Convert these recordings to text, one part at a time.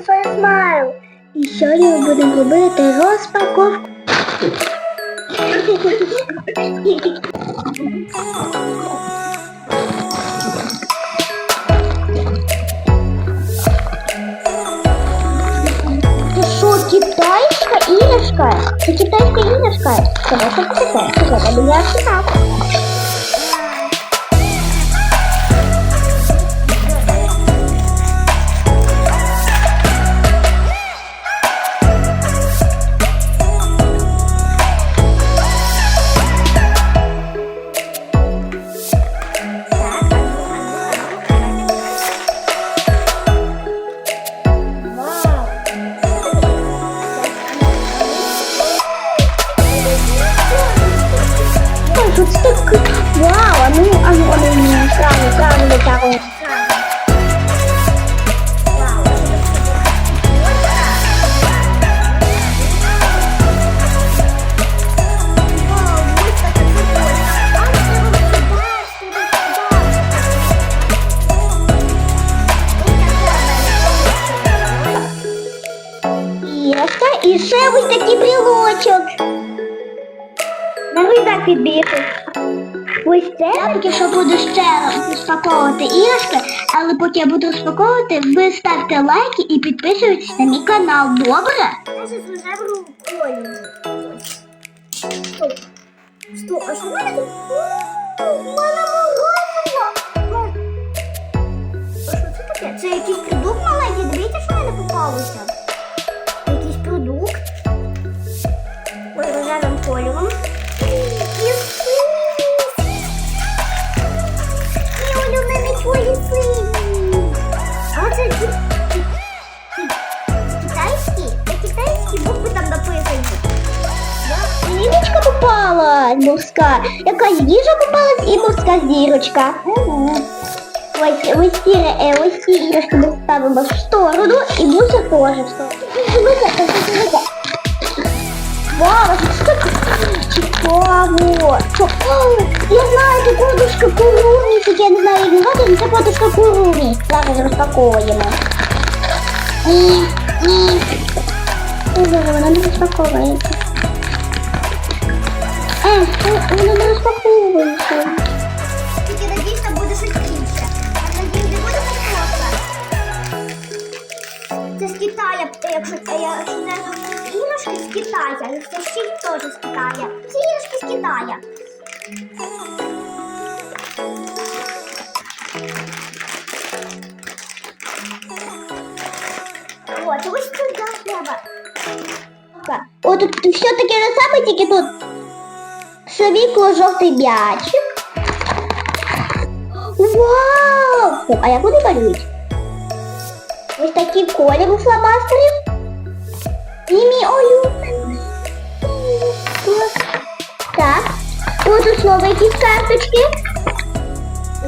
своє смайл. І сьогодні ми будемо робити розпаковку. Це що, китайська іграшка? Це китайська іграшка. Це це таке? Це я буду ще розпаковувати іграшки, але поки я буду розпаковувати, ви ставте лайки і підписуйтесь на мій канал, добре? Я зараз вже рукою. Стоп, а що мене мене морозиво! Що це таке? Це якийсь продукт маленький, дивіться, що мене попалося. попалась, морська. Якась їжа попалась і морська зірочка. Ось, ось ці, е, ось ці іграшки ми ставимо в сторону і муся теж в сторону. Дивися, дивися. Вау, це так цікаво. Що? О, Я знаю, це подушка курумі, тільки я не знаю, як назвати, але це подушка курумі. Зараз розпаковуємо. Ні, ні. Ой, Боже, вона не розпаковується. Вона не розпаковується. Тільки там буде щось інше. Надіюсь, не буде фотка. Це якщо я це іграшки з Китая, це щит теж з Китая. Це іграшки з Китая. От, ось туди треба. О, тут все таке же саме, тільки тут світло-жовтий м'ячик. Вау! А як вони малюють? Ось такий колір у фломастерів. І мій улюблений. Так. Ось тут знову якісь карточки.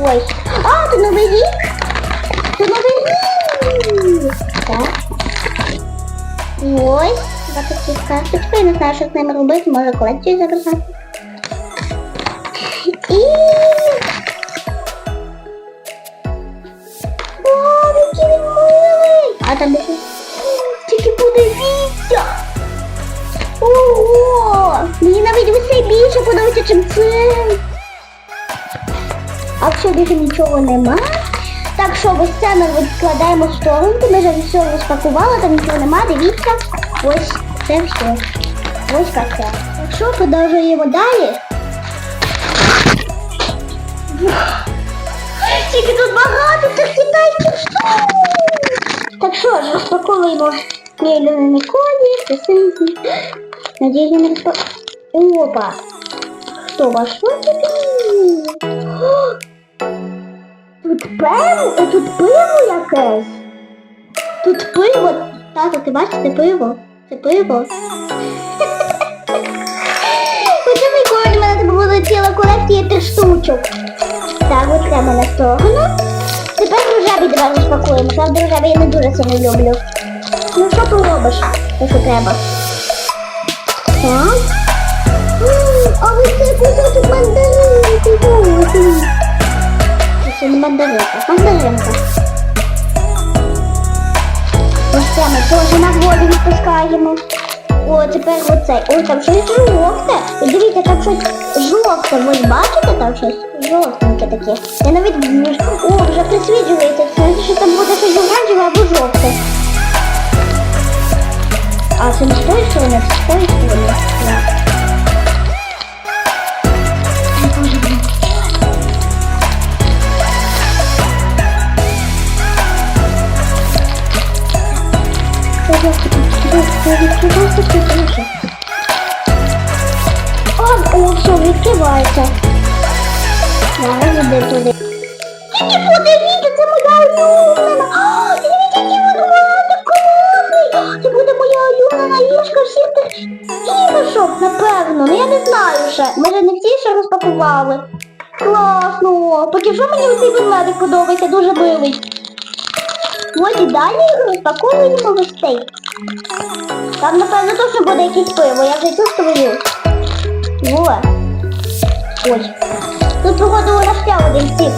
Ось. А, це новий рік. Це новий рік. Так. Ось. Два такі карточки. Я не знаю, що з ними робити. Може колекцію забрати. Там. Тільки подивіться! Ого! Мені навіть усе більше подобається, чим це. А якщо більше нічого нема, так що ось це ми відкладаємо в сторону, ми вже все розпакували, там нічого нема, дивіться. Ось це все. Ось так це. Так що продовжуємо далі. Тільки тут багато цих китайських штук. Що ж, розпаковуємо мій улюблений коні, синці. Надіюсь, не розпа... Опа! Хто ваш таке? Тут пиво? Е, Тут пиво якесь? Тут пиво. Тато, ти бачиш, це пиво? Це пиво. Хоча прикольно, в мене тебе була ціла колекція трьох штучок. Так, от прямо на сторону. Тепер рожевий давай розпакуємо. Правда, рожевий я не дуже сильно люблю. Ну що ти робиш? Те, що треба. Так. А ось цей кусочок мандаринки. Це не мандаринка, мандаринка. Ось це ми теж на волю відпускаємо. О, тепер оцей. О, там щось жовте. Дивіться, там щось жовте. Ви бачите там щось жовтеньке таке. Я навіть о, вже присвіджується. Що там буде щось оранжеве або жовте. А це не з тої сторони, це з тої сторони. Так. Ай, Блін. О, о, все, відкривається. Зараз іде туди. Тільки подивіться, це моя улюблена. А, Дивіться, який він гарний, класний. Це буде моя улюблена іграшка всіх тих іграшок, напевно. Ну я не знаю ще. Ми ж не всі ще розпакували. Класно. Поки що мені цей ведмедик подобається, дуже милий. Ось і далі розпаковуємо гостей. Там, напевно, точно буде якесь пиво, я вже чувствую. Во. Ось. Тут, походу, у нас ще один стік.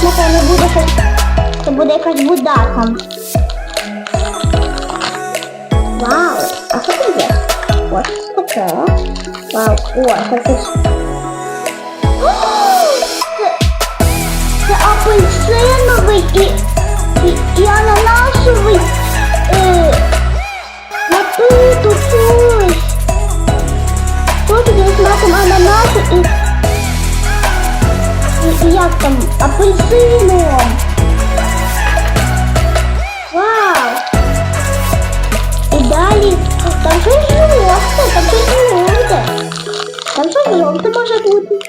Щось, напевно, буде щось. Це буде якась там. Вау! А що це є? Ось таке. Вау, о, це Це, це апельсиновий і, апельсином. Вау! І далі там щось жовте, там щось жовте. Там щось жовте може бути.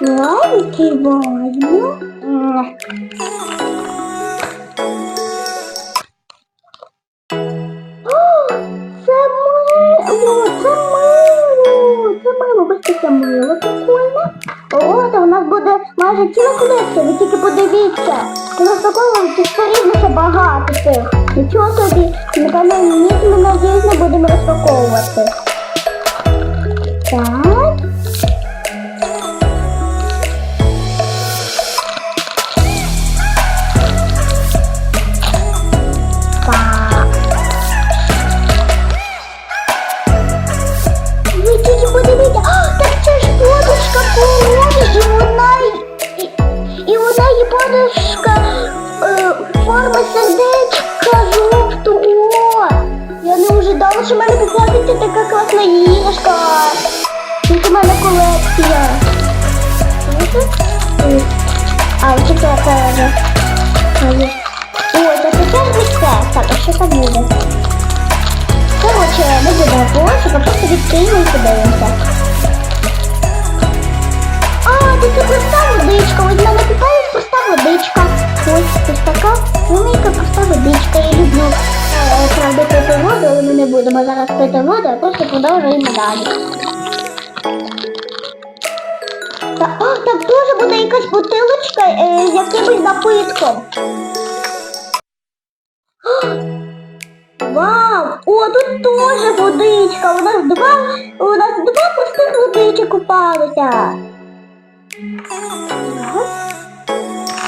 Вау, відкриваємо. М. Майже ціла колекція, ви тільки подивіться. Ми нас такого ще багато тих. Нічого собі, напевно, ніч ми надіюсь не будемо розпаковувати. Ось, а тепер ось це. Так, а що там буде? Коротше, не будемо полосика, просто відкриємо і подивимося. А, це проста водичка. Ось мене купалась проста водичка. Ось ось така велика проста водичка. Я люблю е, правда пити воду, але ми не будемо зараз пити воду, а просто продовжуємо далі. Та, о, там теж буде якась бутилочка е, з якимось напитком. Вау! О, тут теж водичка. У нас два, у нас два простих водичок купалися.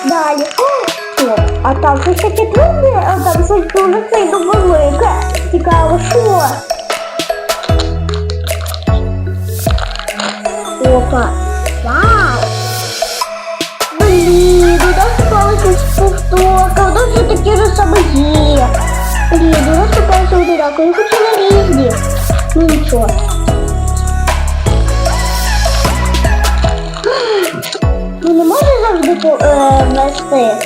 Далі. О. А там щось таке трудне, а там щось дуже сильно велике. Цікаво, що? Опа. Нас попалася повторка, у нас вже таке ж саме є. У нас попалася одинаково, я хотіла різні. Ну нічого. Ну не може завжди по, е.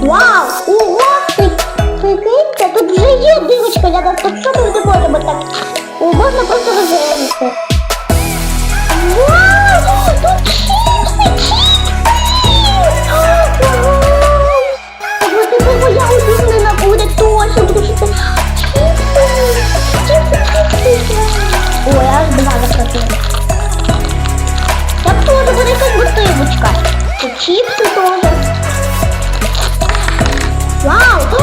Вау! Ого! Ти прикиньте, тут вже є дивочка, я так так що ми можемо так. О, можна просто розглянути. Вау! Тут чіпси, чіпси! Ось моя улюблена буде точно, тому що це чіпси! Ой, аж два захотіла. Так тоже буде якась бутилочка. Тут чіпси теж. Вау! О,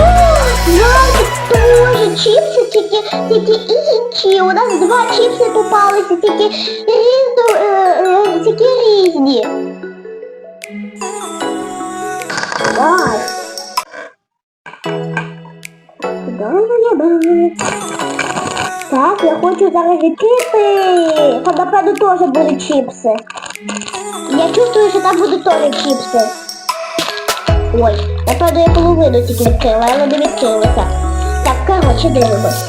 Вау, чіпси, тільки, тільки інші. У нас два чіпси попалися, тільки різно, е, е, тільки різні. Вау! Так, я хочу зараз відкрити. Там, напевно, теж будуть чіпси. Я чувствую, що там будуть теж чіпси. Ой, напевно, я половину тільки відкрила, але не відкрилася. Так, коротше, дивимось.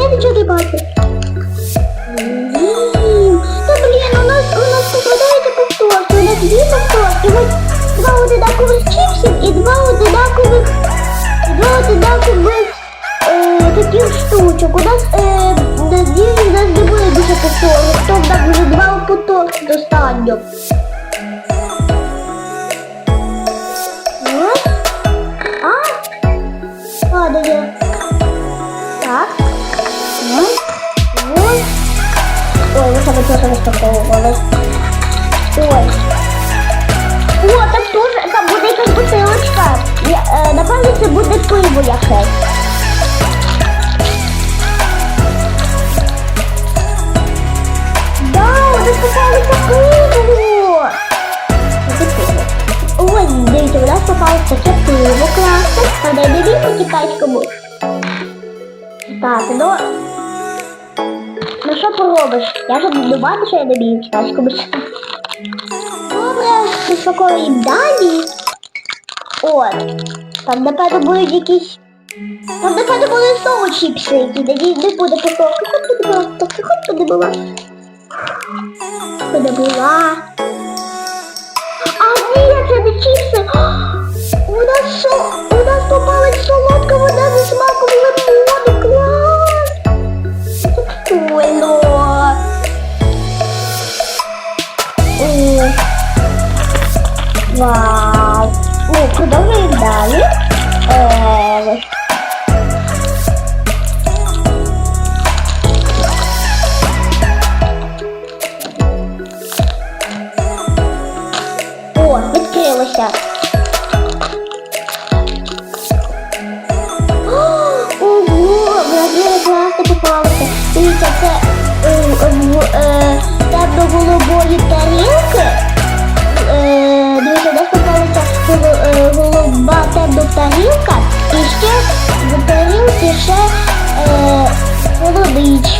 Я нічого не бачу. Та блін, у нас, у нас попадається повторки. У нас дві повторки. Ось два одинакових чіпсів і два одинакових, два одинакових е, таких штучок. У нас, е, надіюсь, у нас не буде більше повторок. Тобто нам вже два повторки достатньо. Ось. А? Падає. Так. Ось. Ось. Ой, ви себе теж. Ой. О, там теж, там буде якась бутилочка. Е, напевно, це буде пиво якесь. Да, вони попалися пиво. Пиво. Ой, дивіться, у нас попалось таке пиво класне. Не по китайському. Так, ну... Ну що поробиш? Я ж не бачу, що я вмію китайському. Добре, розпаковуємо далі. От. Там, напевно, будуть якісь... Там, напевно, були знову чіпси, які тоді не буде повторки. Хоч туди була, повторка, хоч буде була. Буде була. А ні, це не чіпси. У нас що? У нас попалась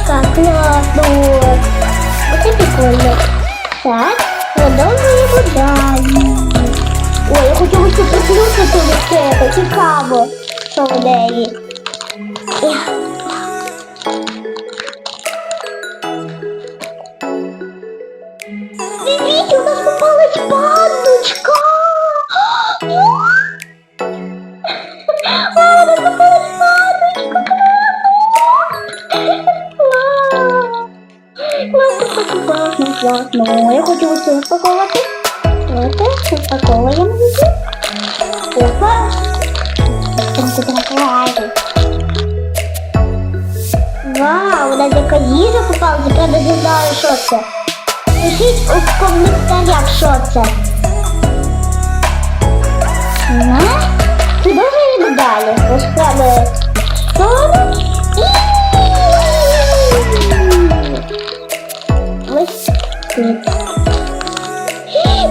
водичка. Класно. Оце прикольно. Так, продовжуємо далі. Ой, я ось тут приклюкати до себе. Цікаво, що в неї. Ех. Дивіться, у нас попалась пандочка. Класно. Я хочу цю розпаковувати. Давайте розпаковуємо її. Опа. Вау, нас яка їжа я навіть не знаю, що це. Пишіть у коментарях, що це. На. Продовжуємо далі. Розкладаємо сторону і... Ось тут.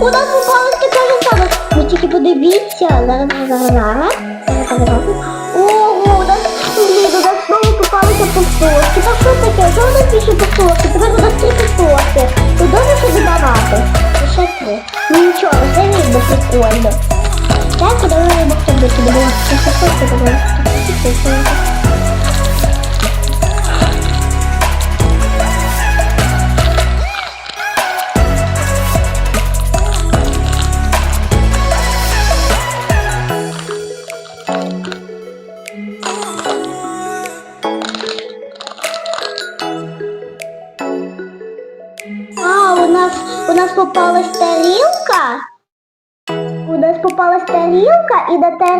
У нас попалась така ж сама. Ви тільки подивіться. Ого, у нас, блін, у нас знову попалися повторки. Та що таке? Що у нас більше повторки? Тепер у нас три повторки. Ну добре, що додавати. Лише три. Ну нічого, все рівно прикольно. Так, подаваємо хто буде будемо. Це що це таке?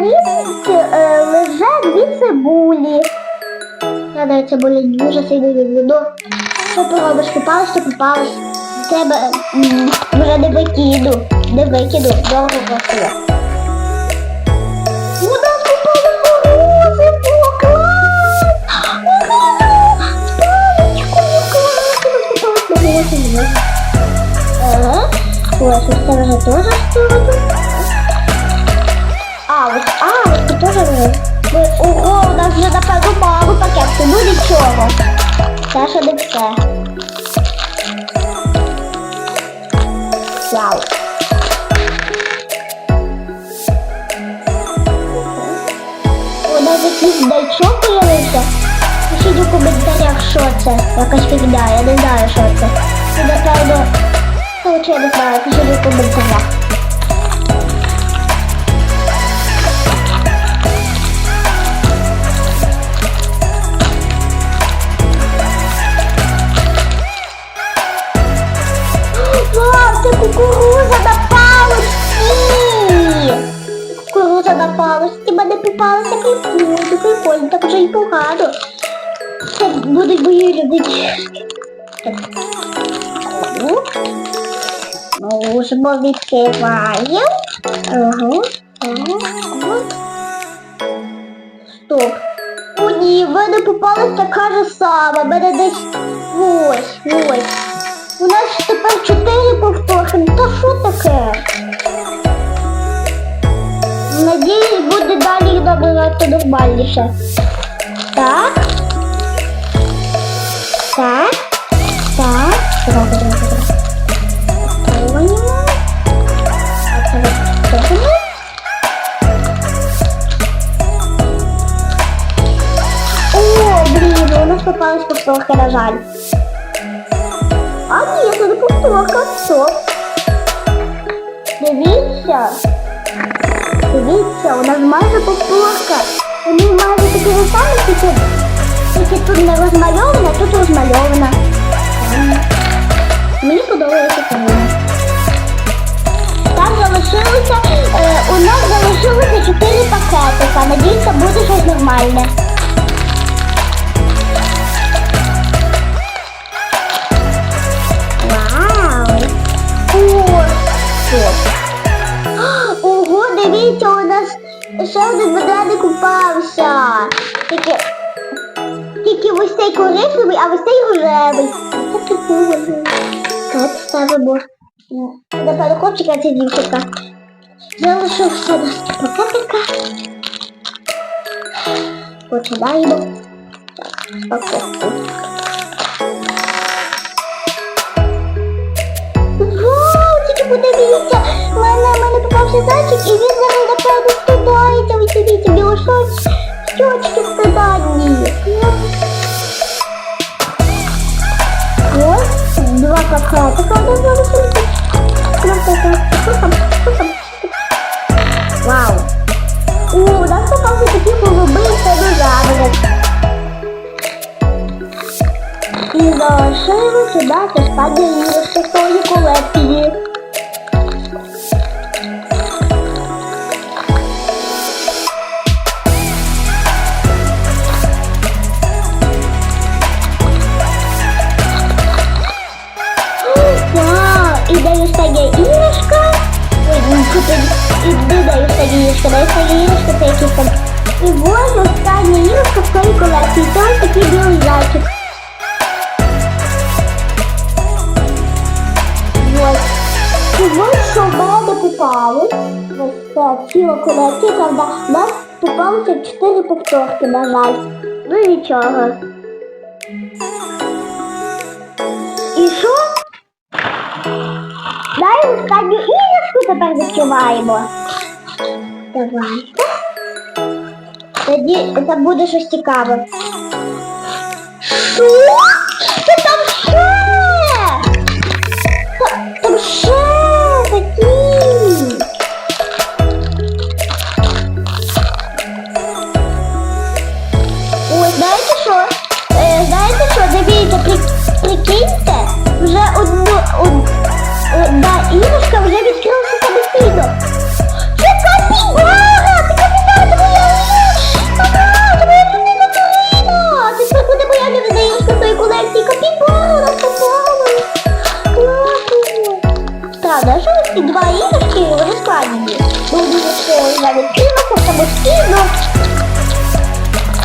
Тарілці лежать дві цибулі. Я навіть цибулі дуже сильно. Ну, що поробиш, попалась, то попалась. Тебе вже не викину. не викиду, попалось морозиво. Ага. Ось це вже теж сторону. Ось, а, тут теж. Ми, ого, у нас вже напевно мало пакетку, ну нічого. Це ще не все. Вау. У нас якийсь дайчок появився. Пишіть у коментарях, що це. Якась фігня, я не знаю, що це. Це, напевно, короче, я не знаю, пишіть у коментарях. Вау, кукуруза на палочці! Кукуруза на палочці, мене попалася прикольно, прикольно, так вже й погано. Це будуть мої любити. Можемо відкриваємо. Ага, ага, ага. Стоп. О ні, в мене попалась така ж сама. Мене десь ось, ось. У нас тепер чотири повторки. Ну, Та що таке? Надіюсь, буде далі набагато нормальніше. Так. Так. Так. Повторюємо. О, блін, у нас попалась повторка, на жаль. Повторка, стоп. Дивіться. Дивіться, у нас майже повторка. Вони майже такі самі, тільки, тільки тут не розмальована, тут розмальована. Мені подобається тому. Там залишилося, е, у нас залишилося 4 пакетика. Надіюся, буде щось нормальне. О? Ого, дивіться, у нас ще один ведмедик упався. Тільки, тільки ось цей коричневий, а ось цей рожевий. Це прикольно. Так, ставимо. Напевно, хлопчика це дівчинка. Залишився нас пакетика. Починаємо. Так, пакетку. Подивіться, в мене, в мене попався зайчик, і він зараз, напевно, стидається. Ось дивіться, білошоч, щочки стиданні. Ось, два пакетика у нас залишилися. Красота. Що там? Що там? Вау. О, у нас попався такий голубий динозаврик. І залишилося сюди останнє іграшки тої колекції. Це ціла колекція, правда, в нас попалося чотири повторки, на жаль. Ну нічого. І що? Дай останню іграшку тепер відкриваємо. Давай. Тоді це буде щось цікаве. Що? Це там ще? Там ще такі. Бачите, вже одну, одна е, іграшка вже відкрилася самостійно. Це капібара! Це капібара, це моя улюблена тварина! Це тепер буде моя улюблена іграшка в тої колекції. Капібара, ось ці два іграшки вони складені. Буду я відкрилася самостійно.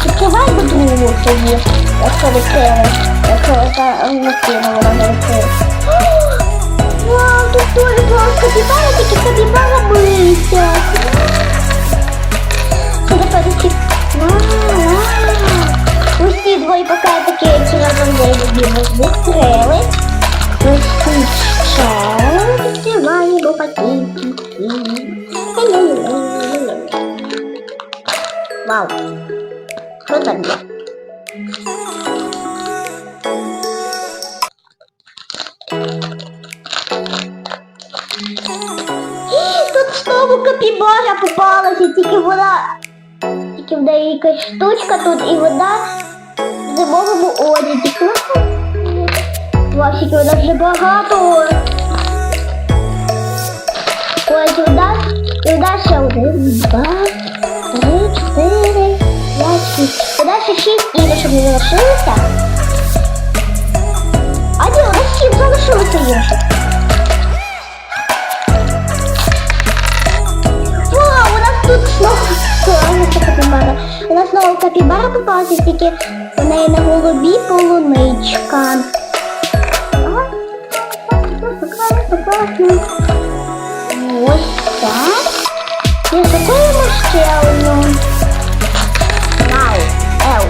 Відкривай до другу тоді, якщо відкрилася. Якщо накинули на відкрили. Вау, тут дуже класно капібара, тільки капібара миється. Це тепер усі... Двоє пакетики, які разом вибігли, відкрили. Ось тут ще відкриваємо пакетики. Вау. Що тільки вона... Тільки в неї якась штучка тут і вона в зимовому одязі. Класно. Васики, нас вже багато. Ось у і у ще один, два, три, чотири, п'ять, шість. Нас ще шість іграшок не залишилося. А ні, нас сім залишилося іграшок. Знову капібара. Нас знову капібара попалася, тільки у неї на голубі полуничка. Ось так. І закуємо ще одну. Вау, ел.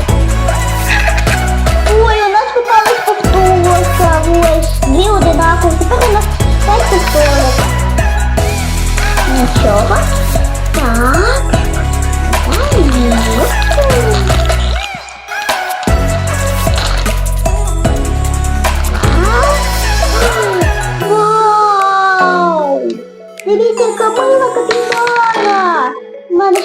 Ой, у нас попалась повтулка. Ось, дві одинакові. Тепер у нас п'ять повторок. Нічого. Так.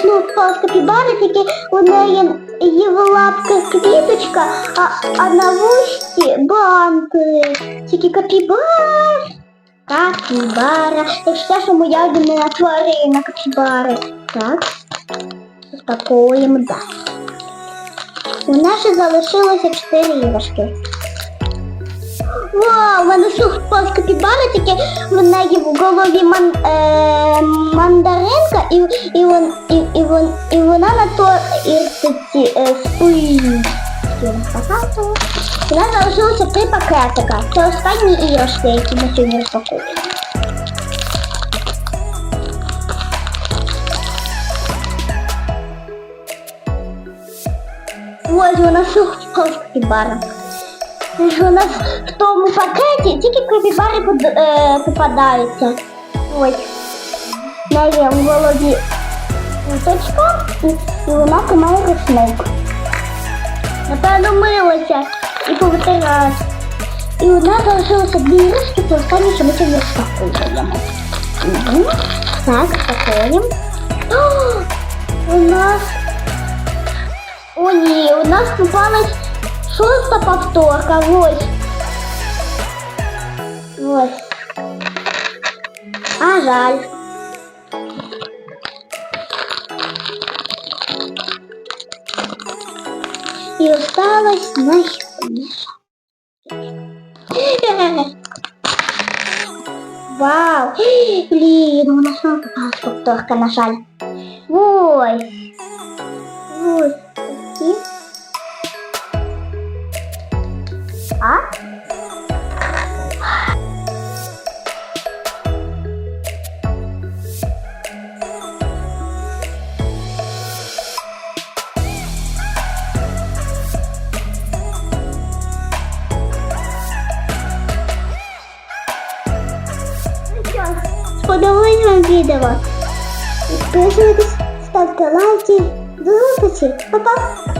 Впала капібара, тільки у неї є в лапках квіточка, а, а на вушці банти. Тільки капібар. Капібара. Якщо що моя улюблена тварина капібари. Так. Спакуємо далі. У нас ще залишилося 4 іграшки. Вау, в мене сухпас капібара, тільки в неї в голові ман, е, мандаринка і, і, вон, і, і, вон, і вона на то іртиці е, спить. У нас залишилося три пакетика. Це останні іграшки, які ми сьогодні розпакуємо. Ось вона сухпас капібара. У нас в тому пакеті тільки капібари е, попадаються. Ось. Неї в голові уточка і, і вона тримає рушник. Напевно, милася і повитирала. І у нас залишилося дві іграшки, це останнє, що ми сьогодні розпакуємо. Мгм. Так, спакуємо. У нас... О, ні, у нас попалась Шоста повторка, ось. Ось. А жаль. І осталось найскладніше. Вау! Блін, у нас знову попалась повторка, на жаль. Ось. Ось такі. А? Сподобалось вам відео? Підписуйтесь, ставте лайки. До зустрічі. Па-па!